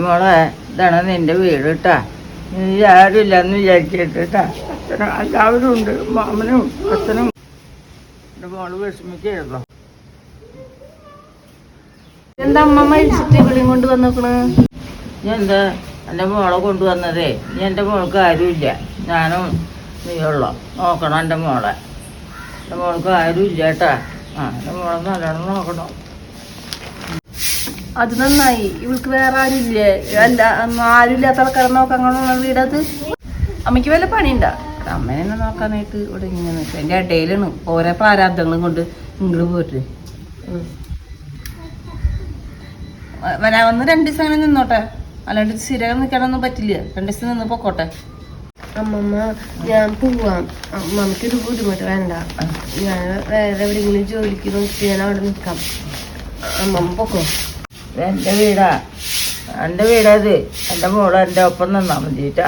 മോളെ ഇതാണ് നിന്റെ വീട് കേട്ടാ നീ ആരുമില്ലെന്ന് വിചാരിച്ചിട്ടാ എല്ലാവരും ഉണ്ട് മാമനും അച്ഛനും. എന്റെ മോൾ വിഷമിക്കായിരുന്നോ. എന്താ അമ്മ മരിച്ചിട്ട് ഇവിടെയും കൊണ്ട് വന്നേക്കണ്? ഞാൻ എന്താ? എന്റെ മോളെ കൊണ്ടുവന്നതേ നീ എന്റെ മോൾക്ക് ആരുമില്ല. ഞാനും നീയുള്ളോ നോക്കണം എന്റെ മോളെ. എന്റെ മോൾക്ക് ആരുമില്ല കേട്ടാ ആ എന്റെ മോളെ നല്ലോണം നോക്കണം. അത് നന്നായി. ഇവൾക്ക് വേറെ ആരുമില്ലേ? അല്ല ആരും ആരുമില്ലാത്ത ആൾക്കാരെ നോക്കാൻ കാണുന്ന വീടത് അമ്മയ്ക്ക് വല്ല പണിയുണ്ടാ? അമ്മേനെ നോക്കാനായിട്ട് ഇവിടെ ഇങ്ങനെ നിൽക്കുക. എന്റെ ഇടയിലാണ് ഓരോ പ്രാരാബ്ദങ്ങളും കൊണ്ട് ഇങ്ങോട്ട് പോയിട്ട്. വരാ വന്ന് രണ്ട് ദിവസം അങ്ങനെ നിന്നോട്ടെ. അല്ലാണ്ട് സ്ഥിരം നിൽക്കാനൊന്നും പറ്റില്ല. രണ്ട് ദിവസം നിന്ന് പൊക്കോട്ടെ. അമ്മമ്മ ഞാൻ പോവാം. അമ്മമ്മക്ക് ഒരു ബുദ്ധിമുട്ട് വേണ്ട. ഞാൻ വേറെ എവിടെയെങ്കിലും ജോലിക്ക് നോക്കി ഞാൻ അവിടെ നിൽക്കാം. അമ്മമ്മ പൊക്കോ? എന്റെ വീടാ. എന്റെ വീടത്. എന്റെ മോൾ എന്റെ ഒപ്പം നിന്നാ മതിട്ടാ.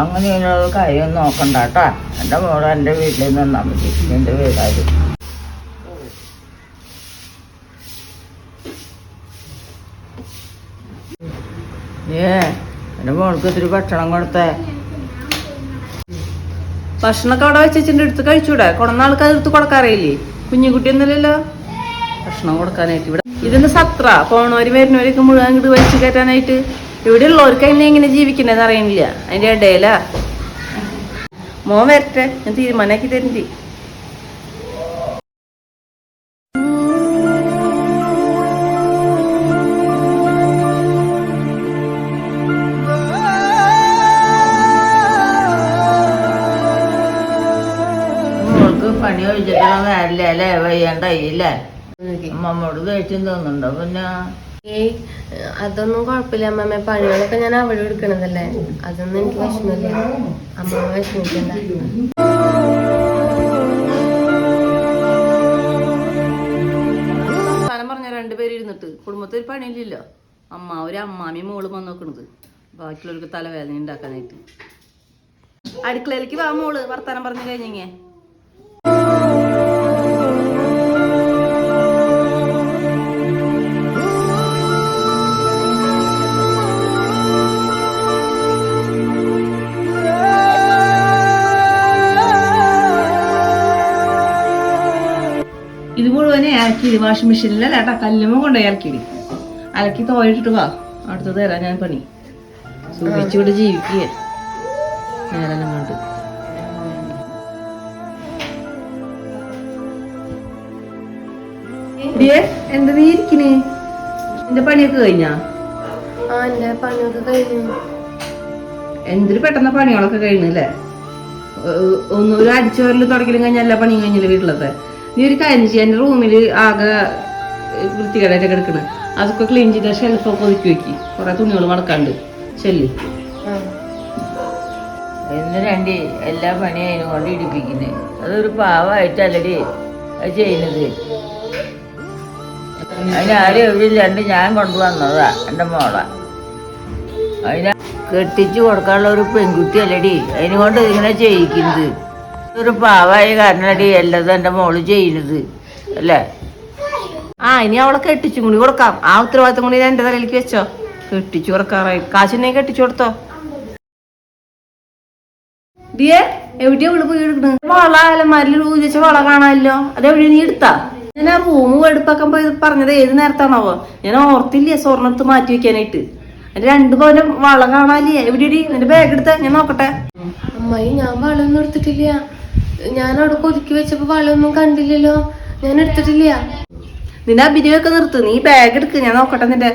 അങ്ങനെയുള്ള കാര്യം നോക്കണ്ട കേട്ടാ എന്റെ മോൾ എന്റെ വീട്ടിൽ നിന്നാ മതി. എന്റെ വീടാത് ഏ എന്റെ മോൾക്ക് ഇത്തിരി ഭക്ഷണം കൊടുത്തേ. ഭക്ഷണമൊക്കെ അവിടെ വെച്ചിട്ട് എടുത്ത് കഴിച്ചൂടെ? കൊണ്ടുവന്ന ആൾക്കാർ എടുത്ത് കൊടുക്കാറില്ലേ കുഞ്ഞുകുട്ടിയൊന്നുമില്ലല്ലോ? ഭക്ഷണം കൊടുക്കാനായിട്ട് ഇവിടെ ഇതിന് സത്ര. പോണവര് വരുന്നവരൊക്കെ മുഴുവൻ ഇങ്ങോട്ട് വലിച്ചു കയറ്റാനായിട്ട് ഇവിടെ ഉള്ളവർക്ക് അതിനെ എങ്ങനെ ജീവിക്കണെന്ന് അറിയണില്ല. അതിന്റെ ഇടയില. മോൻ വരട്ടെ. ഞാൻ തീരുമാനമാക്കി തരണ്ടി. പണി കഴിച്ചിട്ടുള്ള നേരില്ല അല്ലേ? വയ്യാണ്ടായില്ലേ അമ്മമ്മോട് കഴിച്ചും തോന്നുന്നുണ്ടോ പിന്നെ? ഏയ് അതൊന്നും കുഴപ്പമില്ല അമ്മമ്മ. പണികളൊക്കെ ഞാൻ അവിടെ എടുക്കണതല്ലേ. അതൊന്നും എനിക്ക് വിഷമില്ല അമ്മമ്മ വിഷമിക്കണ്ട. സ്ഥലം പറഞ്ഞ രണ്ടുപേരും ഇരുന്നിട്ട് കുടുംബത്തിൽ ഒരു പണിയില്ലല്ലോ. അമ്മ ഒരു അമ്മാമി മോൾ വന്ന് നോക്കണത് ബാക്കിയുള്ളവർക്ക് തലവേദന ഉണ്ടാക്കാനായിട്ട്. അടുക്കളയിലേക്ക് വാ മോൾ. വർത്താനം പറഞ്ഞു കഴിഞ്ഞേ ഇത് മുഴുവനെ ഇറക്കി വാഷിംഗ് മെഷീനിലെ ഏട്ടാ കല്ലുമ്മ കൊണ്ടുപോയി ഇറക്കിയിടി. അലക്കി തോയിട്ടിട്ട് വാ. അടുത്ത് തരാം ഞാൻ പണി. സൂക്ഷിച്ചുകൊണ്ട് ജീവിക്കുക നേരെല്ലാം കണ്ട്. എന്താ നീ ഇരിക്കണേ? എന്റെ പണിയൊക്കെ കഴിഞ്ഞാ? കഴിഞ്ഞു. എന്തൊരു പെട്ടെന്ന് പണികളൊക്കെ കഴിഞ്ഞല്ലേ ഒന്ന് ഒരു വരലും തുടക്കലും കഴിഞ്ഞല്ലേ എല്ലാ പണിയും കഴിഞ്ഞില്ല വീട്ടിലത്തെ? നീ ഒരു കാര്യം ചെയ്യാൻ എന്റെ റൂമിൽ ആകെ വൃത്തികേടായിട്ട് കിടക്കണ. അതൊക്കെ ക്ലീൻ ചെയ്ത ഷെൽഫൊക്കെ ഒതുക്കി വെക്കി. കുറെ തുണികൾ മടക്കാണ്ട്. ചെല്ലി. എന്ന് രണ്ട് എല്ലാ പണിയും അതിനെ കൊണ്ട് ഇടിപ്പിക്കുന്നത് അതൊരു പാവമായിട്ടല്ലടി അത് ചെയ്യുന്നത്. അതിനാരും എവിടെയില്ലാണ്ട് ഞാൻ കൊണ്ടുവന്നതാ എന്റെ മോള. അതിനെ കെട്ടിച്ചു കൊടുക്കാനുള്ള ഒരു പെൺകുട്ടി അല്ലടി അതിനെ കൊണ്ട് ഇങ്ങനെ ചെയ്യിക്കുന്നത്. ഒരു പാവായ കാരണടി എല്ലതും എന്റെ മോൾ ചെയ്യുന്നത് അല്ലേ? ആ ഇനി അവളെ കെട്ടിച്ചും കൂടി കൊടുക്കാം. ആ ഉത്തരവാദിത്തം കൂടി ഞാൻ എന്റെ തലയിലേക്ക് വെച്ചോ. കെട്ടിച്ചു കൊടുക്കാറായി. കാശിനെ കെട്ടിച്ചു കൊടുത്തോ. ഡിയേ എവിടെയാ ഇവിടെ പോയി എടുക്കുന്നത് വള അലമാരിൽ ഊതിച്ച വള കാണാമല്ലോ അതെവിടെയാ നീ എടുത്താ? ഞാൻ ആ റൂം എടുപ്പാക്കാൻ പോയി പറഞ്ഞത് ഏത് നേരത്താണാവോ? ഞാൻ ഓർത്തില്ല സ്വർണത്ത് മാറ്റി വെക്കാനായിട്ട്. എന്റെ രണ്ടു പോലെ വള കാണാല്ലേ എവിടെയടി? നിന്റെ ബാഗ് എടുത്ത. ഞാൻ നോക്കട്ടെ. അമ്മായി ഞാൻ വളൊന്നും എടുത്തിട്ടില്ല. ഞാൻ അവിടെ കൊതുക്കി വെച്ചപ്പോ വളമൊന്നും കണ്ടില്ലല്ലോ. ഞാൻ എടുത്തിട്ടില്ല. നിന്റെ അഭിനയൊക്കെ നിർത്ത്. നീ ബാഗ് എടുക്ക്. ഞാൻ നോക്കട്ടെ നിന്റെ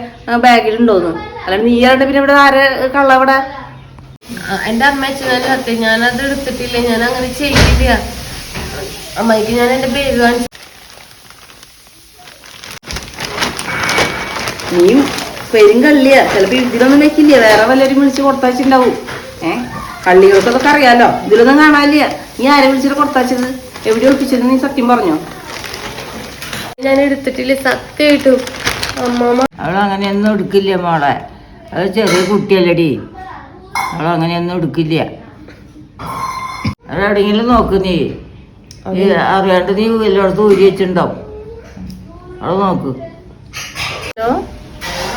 ബാഗിലുണ്ടോന്ന് അല്ലാണ്ട് നീ ആരുടെ പിന്നെ ഇവിടെ ആരെ കള്ള ഇവിടെ? ആ, എന്റെ അമ്മ സത്യം ഞാൻ അത് എടുത്തിട്ടില്ല. ഞാൻ അങ്ങനെ ചെയ്തില്ല. അമ്മയ്ക്ക് ഞാൻ എന്റെ പേര് കാണിച്ചു നീ പെരും കള്ളിയ. ചിലപ്പോ ഇതിലൊന്നും വെക്കില്ല. വേറെ വല്ലവരും വിളിച്ച് കൊടുത്താച്ചിണ്ടാവും ഏഹ് കള്ളികൾക്കൊക്കെ അറിയാലോ. ഇതിലൊന്നും കാണാനില്ല. നീ ആരെ വിളിച്ചിട്ട് പുറത്താച്ചത് എവിടെ ഒളിപ്പിച്ചത് നീ സത്യം പറഞ്ഞോ? ഞാൻ എടുത്തിട്ടില്ല സത്യമായിട്ടും. അമ്മമ്മ അവളങ്ങനെയൊന്നും എടുക്കില്ല മോളെ. അത് ചെറിയ കുട്ടിയല്ലടി. അവളങ്ങനെയൊന്നും എടുക്കില്ല. അവളെവിടെങ്കിലും നോക്ക് നീ. നീ അറിയാണ്ട് നീ എല്ലായിടത്തും ഊരി വെച്ചിട്ടുണ്ടാവും അവൾ നോക്ക്. ഹലോ?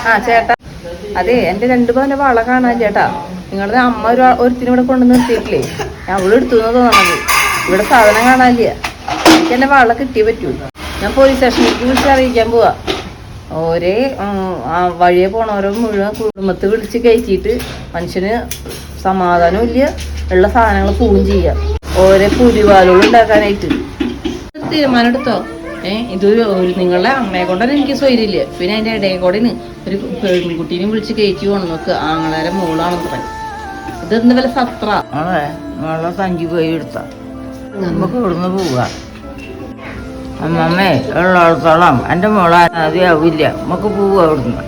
ആ ചേട്ടാ. അതെ എന്റെ രണ്ട് പവന്റെ വള കാണാൻ ചേട്ടാ. നിങ്ങളുടെ അമ്മ ഒരു ഒരുത്തിനും ഇവിടെ കൊണ്ടു നിർത്തിയിട്ടില്ലേ? ഞാൻ അവൾ എടുത്തു എന്ന് തോന്നണത്. ഇവിടെ സാധനം കാണാനില്ല. എന്റെ വള കിട്ടിയേ പറ്റൂ ഞാൻ പോലീസ് സ്റ്റേഷനിലേക്ക് വിളിച്ച് അറിയിക്കാൻ പോവാ. ഓരേ ആ വഴിയെ പോണോരോ മുഴുവൻ കുടുംബത്ത് വിളിച്ച് കയറ്റിയിട്ട് മനുഷ്യന് സമാധാനവും ഇല്ല. ഉള്ള സാധനങ്ങൾ പോവുകയും ചെയ്യാം. ഓരോ പുലിവാലുകൾ ഉണ്ടാക്കാനായിട്ട്. തീരുമാനം എടുത്തോ? ഏ ഇതൊരു നിങ്ങളുടെ അമ്മയെ കൊണ്ടൊന്നും എനിക്ക് സ്വൈര്യമില്ല. പിന്നെ അതിന്റെ ഇടയിൽ കൂടെ ഒരു പെൺകുട്ടീനെ വിളിച്ച് കയറ്റി പോകണം നോക്ക് ആങ്ങളാരെ മോളാണെന്ന് പറയും. ഇതെന്ത് വില സത്ര? മോളെ സഞ്ചി പോയി എടുത്ത. നമുക്ക് ഇവിടുന്ന് പോവാ. അമ്മമ്മേ ഉള്ളിടത്തോളം. എന്റെ മോളെ അധികാവില്ല നമുക്ക് പോവാ ഇവിടുന്ന്.